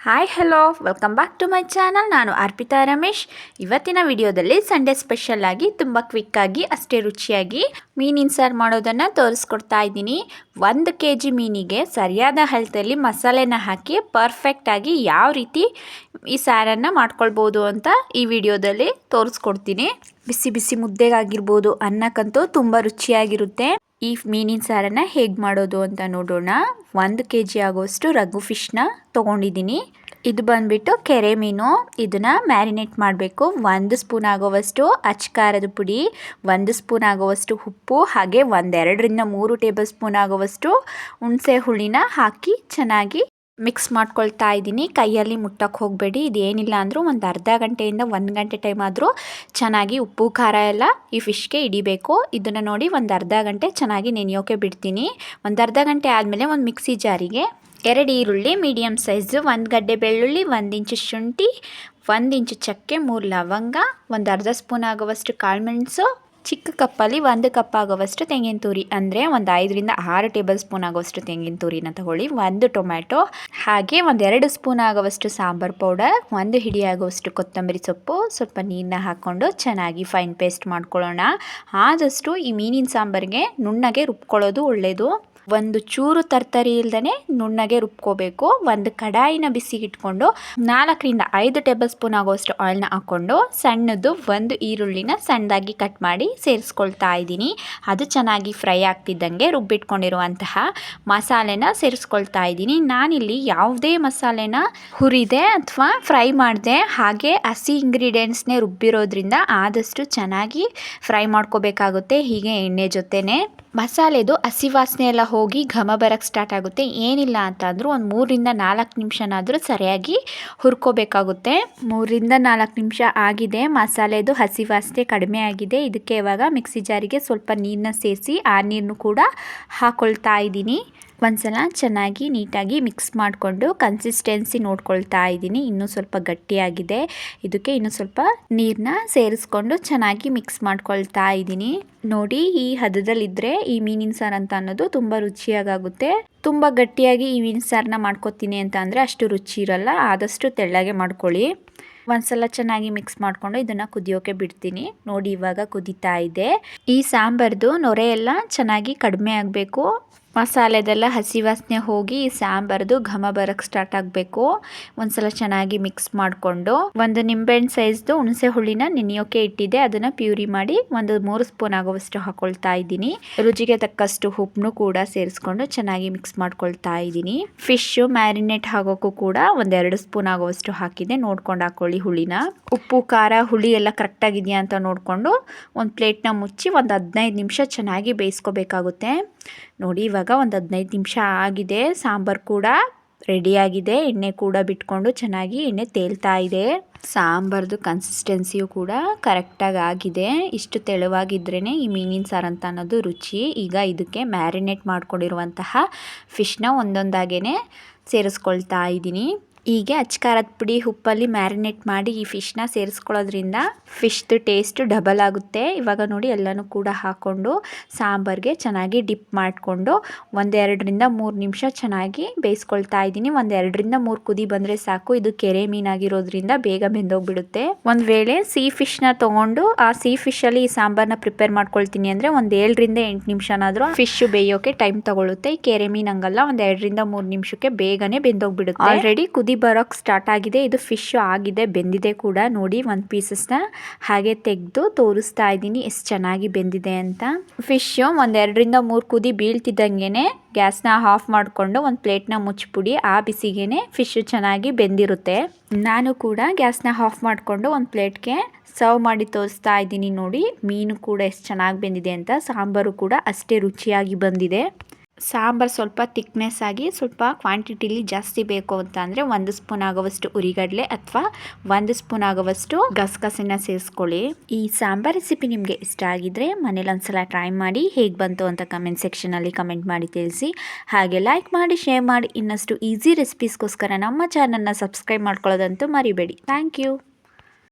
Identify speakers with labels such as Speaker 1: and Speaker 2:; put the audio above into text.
Speaker 1: Hi hello welcome back to my channel ನಾನು ಅರ್ಪಿತಾ ರಮೇಶ್. ಇವತ್ತಿನ ವಿಡಿಯೋದಲ್ಲಿ ಸಂಡೇ ಸ್ಪೆಷಲ್ ಆಗಿ, ತುಂಬ ಕ್ವಿಕ್ಕಾಗಿ ಅಷ್ಟೇ ರುಚಿಯಾಗಿ ಮೀನಿನ ಸಾರು ಮಾಡೋದನ್ನು ತೋರಿಸ್ಕೊಡ್ತಾ ಇದ್ದೀನಿ. ಒಂದು ಕೆ ಜಿ ಮೀನಿಗೆ ಸರಿಯಾದ ಹಳ್ತಲ್ಲಿ ಮಸಾಲೆನ ಹಾಕಿ ಪರ್ಫೆಕ್ಟಾಗಿ ಯಾವ ರೀತಿ ಈ ಸಾರನ್ನು ಮಾಡ್ಕೊಳ್ಬೋದು ಅಂತ ಈ ವಿಡಿಯೋದಲ್ಲಿ ತೋರಿಸ್ಕೊಡ್ತೀನಿ. ಬಿಸಿ ಬಿಸಿ ಮುದ್ದೆಗಾಗಿರ್ಬೋದು, ಅನ್ನಕ್ಕಂತೂ ತುಂಬ ರುಚಿಯಾಗಿರುತ್ತೆ. ಈ ಮೀನಿನ ಸಾರನ್ನು ಹೇಗೆ ಮಾಡೋದು ಅಂತ ನೋಡೋಣ. ಒಂದು ಕೆ ಜಿ ಆಗೋಷ್ಟು ರಘು ಫಿಶ್ನ ತೊಗೊಂಡಿದ್ದೀನಿ. ಇದು ಬಂದ್ಬಿಟ್ಟು ಕೆರೆ ಮೀನು. ಇದನ್ನು ಮ್ಯಾರಿನೇಟ್ ಮಾಡಬೇಕು. ಒಂದು ಸ್ಪೂನ್ ಆಗೋವಷ್ಟು ಅಚ್ಕಾರದ ಪುಡಿ, ಒಂದು ಸ್ಪೂನ್ ಆಗೋವಷ್ಟು ಉಪ್ಪು, ಹಾಗೆ ಒಂದೆರಡರಿಂದ ಮೂರು ಟೇಬಲ್ ಸ್ಪೂನ್ ಆಗೋವಷ್ಟು ಹುಣಸೆ ಹುಳಿನ ಹಾಕಿ ಚೆನ್ನಾಗಿ ಮಿಕ್ಸ್ ಮಾಡ್ಕೊಳ್ತಾ ಇದ್ದೀನಿ. ಕೈಯಲ್ಲಿ ಮುಟ್ಟಕ್ಕೆ ಹೋಗಬೇಡಿ. ಇದೇನಿಲ್ಲ ಅಂದರೂ ಒಂದು ಅರ್ಧ ಗಂಟೆಯಿಂದ ಒಂದು ಗಂಟೆ ಟೈಮ್ ಆದರೂ ಚೆನ್ನಾಗಿ ಉಪ್ಪು, ಖಾರ ಎಲ್ಲ ಈ ಫಿಶ್ಗೆ ಹಿಡಿಬೇಕು. ಇದನ್ನು ನೋಡಿ ಒಂದು ಅರ್ಧ ಗಂಟೆ ಚೆನ್ನಾಗಿ ನೆನೆಯೋಕೆ ಬಿಡ್ತೀನಿ. ಒಂದು ಅರ್ಧ ಗಂಟೆ ಆದಮೇಲೆ ಒಂದು ಮಿಕ್ಸಿ ಜಾರಿಗೆ ಎರಡು ಈರುಳ್ಳಿ ಮೀಡಿಯಮ್ ಸೈಜು ಒಂದು ಗಡ್ಡೆ ಬೆಳ್ಳುಳ್ಳಿ, ಒಂದು ಇಂಚು ಶುಂಠಿ, ಒಂದು ಇಂಚು ಚಕ್ಕೆ, ಮೂರು ಲವಂಗ, ಒಂದು ಅರ್ಧ ಸ್ಪೂನ್ ಆಗುವಷ್ಟು ಕಾಳುಮೆಣಸು ಚಿಕ್ಕ ಕಪ್ಪಲ್ಲಿ ಒಂದು ಕಪ್ ಆಗುವಷ್ಟು ತೆಂಗಿನ ತುರಿ, ಅಂದರೆ ಒಂದು ಐದರಿಂದ ಆರು ಟೇಬಲ್ ಸ್ಪೂನ್ ಆಗುವಷ್ಟು ತೆಂಗಿನ ತುರಿನ ತಗೊಳ್ಳಿ. ಒಂದು ಟೊಮ್ಯಾಟೊ, ಹಾಗೆ ಒಂದೆರಡು ಸ್ಪೂನ್ ಆಗುವಷ್ಟು ಸಾಂಬಾರು ಪೌಡರ್, ಒಂದು ಹಿಡಿ ಆಗುವಷ್ಟು ಕೊತ್ತಂಬರಿ ಸೊಪ್ಪು, ಸ್ವಲ್ಪ ನೀರನ್ನ ಹಾಕ್ಕೊಂಡು ಚೆನ್ನಾಗಿ ಫೈನ್ ಪೇಸ್ಟ್ ಮಾಡ್ಕೊಳ್ಳೋಣ. ಆದಷ್ಟು ಈ ಮೀನಿನ ಸಾಂಬಾರಿಗೆ ನುಣ್ಣಗೆ ರುಬ್ಕೊಳ್ಳೋದು ಒಳ್ಳೆಯದು ಒಂದು ಚೂರು ತರ್ತರಿ ಇಲ್ದೇ ನುಣ್ಣಗೆ ರುಬ್ಕೋಬೇಕು. ಒಂದು ಕಡಾಯಿನ ಬಿಸಿ ಇಟ್ಕೊಂಡು ನಾಲ್ಕರಿಂದ ಐದು ಟೇಬಲ್ ಸ್ಪೂನ್ ಆಗೋಷ್ಟು ಆಯಿಲ್ನ ಹಾಕ್ಕೊಂಡು ಸಣ್ಣದು ಒಂದು ಈರುಳ್ಳಿನ ಸಣ್ಣದಾಗಿ ಕಟ್ ಮಾಡಿ ಸೇರಿಸ್ಕೊಳ್ತಾ ಇದ್ದೀನಿ. ಅದು ಚೆನ್ನಾಗಿ ಫ್ರೈ ಆಗ್ತಿದ್ದಂಗೆ ರುಬ್ಬಿಟ್ಕೊಂಡಿರುವಂತಹ ಮಸಾಲೆನ ಸೇರಿಸ್ಕೊಳ್ತಾ ಇದ್ದೀನಿ. ನಾನಿಲ್ಲಿ ಯಾವುದೇ ಮಸಾಲೆನ ಹುರಿದೆ ಅಥವಾ ಫ್ರೈ ಮಾಡಿದೆ ಹಾಗೆ ಹಸಿ ಇಂಗ್ರೀಡಿಯೆಂಟ್ಸ್ನೇ ರುಬ್ಬಿರೋದ್ರಿಂದ ಆದಷ್ಟು ಚೆನ್ನಾಗಿ ಫ್ರೈ ಮಾಡ್ಕೋಬೇಕಾಗುತ್ತೆ. ಹೀಗೆ ಎಣ್ಣೆ ಜೊತೆನೆ ಮಸಾಲೆದು ಹಸಿ ವಾಸನೆ ಎಲ್ಲ ಹೋಗಿ ಘಮ ಬರೋಕ್ಕೆ ಸ್ಟಾರ್ಟ್ ಆಗುತ್ತೆ. ಏನಿಲ್ಲ ಅಂತ ಅಂದರೂ ಒಂದು ಮೂರರಿಂದ ನಾಲ್ಕು ನಿಮಿಷನಾದರೂ ಸರಿಯಾಗಿ ಹುರ್ಕೋಬೇಕಾಗುತ್ತೆ. ಮೂರರಿಂದ ನಾಲ್ಕು ನಿಮಿಷ ಆಗಿದೆ. ಮಸಾಲೆದು ಹಸಿ ವಾಸನೆ ಕಡಿಮೆ ಆಗಿದೆ. ಇದಕ್ಕೆ ಇವಾಗ ಮಿಕ್ಸಿ ಜಾರಿಗೆ ಸ್ವಲ್ಪ ನೀರನ್ನ ಸೇರಿಸಿ, ಆ ನೀರನ್ನು ಕೂಡ ಹಾಕ್ಕೊಳ್ತಾ ಇದ್ದೀನಿ. ಒಂದ್ಸಲ ಚೆನ್ನಾಗಿ ನೀಟಾಗಿ ಮಿಕ್ಸ್ ಮಾಡಿಕೊಂಡು ಕನ್ಸಿಸ್ಟೆನ್ಸಿ ನೋಡ್ಕೊಳ್ತಾ ಇದ್ದೀನಿ. ಇನ್ನೂ ಸ್ವಲ್ಪ ಗಟ್ಟಿಯಾಗಿದೆ. ಇದಕ್ಕೆ ಇನ್ನೂ ಸ್ವಲ್ಪ ನೀರನ್ನ ಸೇರಿಸ್ಕೊಂಡು ಚೆನ್ನಾಗಿ ಮಿಕ್ಸ್ ಮಾಡ್ಕೊಳ್ತಾ ಇದ್ದೀನಿ. ನೋಡಿ, ಈ ಹದದಲ್ಲಿದ್ದರೆ ಈ ಮೀನಿನ ಸಾರು ಅಂತ ಅನ್ನೋದು ತುಂಬ ರುಚಿಯಾಗುತ್ತೆ ತುಂಬ ಗಟ್ಟಿಯಾಗಿ ಈ ಮೀನು ಸಾರನ್ನ ಮಾಡ್ಕೊತೀನಿ ಅಂತ ಅಂದರೆ ಅಷ್ಟು ರುಚಿ ಇರಲ್ಲ. ಆದಷ್ಟು ತೆಳ್ಳಗೆ ಮಾಡ್ಕೊಳ್ಳಿ. ಒಂದ್ಸಲ ಚೆನ್ನಾಗಿ ಮಿಕ್ಸ್ ಮಾಡಿಕೊಂಡು ಇದನ್ನು ಕುದಿಯೋಕೆ ಬಿಡ್ತೀನಿ. ನೋಡಿ, ಇವಾಗ ಕುದಿತಾ ಇದೆ. ಈ ಸಾಂಬಾರ್ದು ನೊರೆ ಎಲ್ಲ ಚೆನ್ನಾಗಿ ಕಡಿಮೆ ಆಗಬೇಕು. ಮಸಾಲೆದೆಲ್ಲ ಹಸಿ ವಾಸನೆ ಹೋಗಿ ಸಾಂಬಾರ್ದು ಘಮ ಬರಕ್ಕೆ ಸ್ಟಾರ್ಟ್ ಆಗಬೇಕು. ಒಂದ್ಸಲ ಚೆನ್ನಾಗಿ ಮಿಕ್ಸ್ ಮಾಡಿಕೊಂಡು ಒಂದು ನಿಂಬೆಹಣ್ಣು ಸೈಜ್ದು ಹುಣಸೆ ಹುಳಿನ ನೆನೆಯೋಕೆ ಇಟ್ಟಿದ್ದೆ. ಅದನ್ನು ಪ್ಯೂರಿ ಮಾಡಿ ಒಂದು ಮೂರು ಸ್ಪೂನ್ ಆಗುವಷ್ಟು ಹಾಕೊಳ್ತಾ ಇದ್ದೀನಿ. ರುಚಿಗೆ ತಕ್ಕಷ್ಟು ಉಪ್ಪನ್ನು ಕೂಡ ಸೇರಿಸ್ಕೊಂಡು ಚೆನ್ನಾಗಿ ಮಿಕ್ಸ್ ಮಾಡ್ಕೊಳ್ತಾ ಇದ್ದೀನಿ. ಫಿಶ್ ಮ್ಯಾರಿನೇಟ್ ಆಗೋಕ್ಕೂ ಕೂಡ ಒಂದೆರಡು ಸ್ಪೂನ್ ಆಗುವಷ್ಟು ಹಾಕಿದ್ದೆ. ನೋಡ್ಕೊಂಡು ಹಾಕೊಳ್ಳಿ ಹುಳಿನ. ಉಪ್ಪು, ಖಾರ, ಹುಳಿ ಎಲ್ಲ ಕರೆಕ್ಟಾಗಿದೆಯಾ ಅಂತ ನೋಡಿಕೊಂಡು ಒಂದು ಪ್ಲೇಟ್ನ ಮುಚ್ಚಿ ಒಂದು ಹದಿನೈದು ನಿಮಿಷ ಚೆನ್ನಾಗಿ ಬೇಯಿಸ್ಕೋಬೇಕಾಗುತ್ತೆ. ನೋಡಿ ಇವಾಗ ಒಂದು ಹದಿನೈದು ನಿಮಿಷ ಆಗಿದೆ. ಸಾಂಬಾರು ಕೂಡ ರೆಡಿಯಾಗಿದೆ ಎಣ್ಣೆ ಕೂಡ ಬಿಟ್ಕೊಂಡು ಚೆನ್ನಾಗಿ ಎಣ್ಣೆ ತೇಲ್ತಾ ಇದೆ. ಸಾಂಬಾರ್ದು ಕನ್ಸಿಸ್ಟೆನ್ಸಿಯು ಕೂಡ ಕರೆಕ್ಟಾಗಿ ಆಗಿದೆ. ಇಷ್ಟು ತೆಳುವಾಗಿದ್ರೇ ಈ ಮೀನಿನ ಸಾರು ಅಂತ ಅನ್ನೋದು ರುಚಿ. ಈಗ ಇದಕ್ಕೆ ಮ್ಯಾರಿನೇಟ್ ಮಾಡ್ಕೊಂಡಿರುವಂತಹ ಫಿಶ್ನ ಒಂದೊಂದಾಗೇ ಸೇರಿಸ್ಕೊಳ್ತಾ ಇದ್ದೀನಿ. ಹೀಗೆ ಅಚ್ಚಕಾರದ ಪುಡಿ ಉಪ್ಪಲ್ಲಿ ಮ್ಯಾರಿನೇಟ್ ಮಾಡಿ ಈ ಫಿಶ್ನ ಸೇರಿಸ್ಕೊಳ್ಳೋದ್ರಿಂದ ಫಿಶ್ದು ಟೇಸ್ಟ್ ಡಬಲ್ ಆಗುತ್ತೆ. ಇವಾಗ ನೋಡಿ ಎಲ್ಲನೂ ಕೂಡ ಹಾಕ್ಕೊಂಡು ಸಾಂಬಾರಿಗೆ ಚೆನ್ನಾಗಿ ಡಿಪ್ ಮಾಡಿಕೊಂಡು ಒಂದೆರಡರಿಂದ ಮೂರು ನಿಮಿಷ ಚೆನ್ನಾಗಿ ಬೇಯಿಸ್ಕೊಳ್ತಾ ಇದ್ದೀನಿ. ಒಂದೆರಡರಿಂದ ಮೂರು ಕುದಿ ಬಂದರೆ ಸಾಕು. ಇದು ಕೆರೆ ಮೀನಾಗಿರೋದ್ರಿಂದ ಬೇಗ ಬೆಂದೋಗ್ಬಿಡುತ್ತೆ. ಒಂದು ವೇಳೆ ಸೀ ಫಿಶ್ನ ತೊಗೊಂಡು ಆ ಸೀ ಫಿಶಲ್ಲಿ ಈ ಸಾಂಬಾರನ್ನ ಪ್ರಿಪೇರ್ ಮಾಡ್ಕೊಳ್ತೀನಿ ಅಂದರೆ ಒಂದು ಏಳರಿಂದ ಎಂಟು ನಿಮಿಷನಾದರೂ ಫಿಶ್ ಬೇಯೋಕೆ ಟೈಮ್ ತಗೊಳ್ಳುತ್ತೆ ಈ ಕೆರೆ ಮೀನು ಹಂಗಲ್ಲ ಒಂದು ಎರಡರಿಂದ ಮೂರು ನಿಮಿಷಕ್ಕೆ ಬೇಗನೆ ಬೆಂದೋಗ್ಬಿಡುತ್ತೆ. ಆಲ್ರೆಡಿ ಕುದಿ ಬರೋಕ್ಕೆ ಸ್ಟಾರ್ಟ್ ಆಗಿದೆ. ಇದು ಫಿಶ್ ಆಗಿದೆ. ಬೆಂದಿದೆ ಕೂಡ. ನೋಡಿ ಒಂದು ಪೀಸಸ್ನ ಹಾಗೆ ತೆಗೆದು ತೋರಿಸ್ತಾ ಇದ್ದೀನಿ. ಎಷ್ಟು ಚೆನ್ನಾಗಿ ಬೆಂದಿದೆ ಅಂತ. ಫಿಶ್ ಒಂದೆರಡರಿಂದ ಮೂರು ಕುದಿ ಬೀಳ್ತಿದ್ದಂಗೆ ಗ್ಯಾಸ್ನ ಆಫ್ ಮಾಡಿಕೊಂಡು ಒಂದು ಪ್ಲೇಟ್ನ ಮುಚ್ಚಿಬಿಡಿ. ಆ ಬಿಸಿಗೇನೆ ಫಿಶ್ ಚೆನ್ನಾಗಿ ಬೆಂದಿರುತ್ತೆ. ನಾನು ಕೂಡ ಗ್ಯಾಸ್ನ ಆಫ್ ಮಾಡಿಕೊಂಡು ಒಂದು ಪ್ಲೇಟ್ಗೆ ಸರ್ವ್ ಮಾಡಿ ತೋರಿಸ್ತಾ ಇದ್ದೀನಿ ನೋಡಿ. ಮೀನು ಕೂಡ ಎಷ್ಟು ಚೆನ್ನಾಗಿ ಬೆಂದಿದೆ ಅಂತ. ಸಾಂಬಾರು ಕೂಡ ಅಷ್ಟೇ ರುಚಿಯಾಗಿ ಬಂದಿದೆ. ಸಾಂಬಾರು ಸ್ವಲ್ಪ ತಿಕ್ನೆಸ್ ಆಗಿ ಸ್ವಲ್ಪ ಕ್ವಾಂಟಿಟಿಲಿ ಜಾಸ್ತಿ ಬೇಕು ಅಂತ ಅಂದರೆ ಒಂದು ಸ್ಪೂನ್ ಆಗುವಷ್ಟು ಉರಿಗಡಲೆ ಅಥವಾ ಒಂದು ಸ್ಪೂನ್ ಆಗುವಷ್ಟು ಗಸಗಸೆನ ಸೇರಿಸ್ಕೊಳ್ಳಿ. ಈ ಸಾಂಬಾರ್ ರೆಸಿಪಿ ನಿಮಗೆ ಇಷ್ಟ ಆಗಿದ್ರೆ ಮನೇಲಿ ಒಂದ್ಸಲ ಟ್ರೈ ಮಾಡಿ ಹೇಗೆ ಬಂತು ಅಂತ ಕಮೆಂಟ್ ಸೆಕ್ಷನಲ್ಲಿ ಕಮೆಂಟ್ ಮಾಡಿ ತಿಳಿಸಿ. ಹಾಗೆ ಲೈಕ್ ಮಾಡಿ ಶೇರ್ ಮಾಡಿ ಇನ್ನಷ್ಟು ಈಸಿ ರೆಸಿಪೀಸ್ಗೋಸ್ಕರ ನಮ್ಮ ಚಾನಲ್ನ ಸಬ್ಸ್ಕ್ರೈಬ್ ಮಾಡ್ಕೊಳ್ಳೋದಂತೂ ಮರಿಬೇಡಿ. Thank you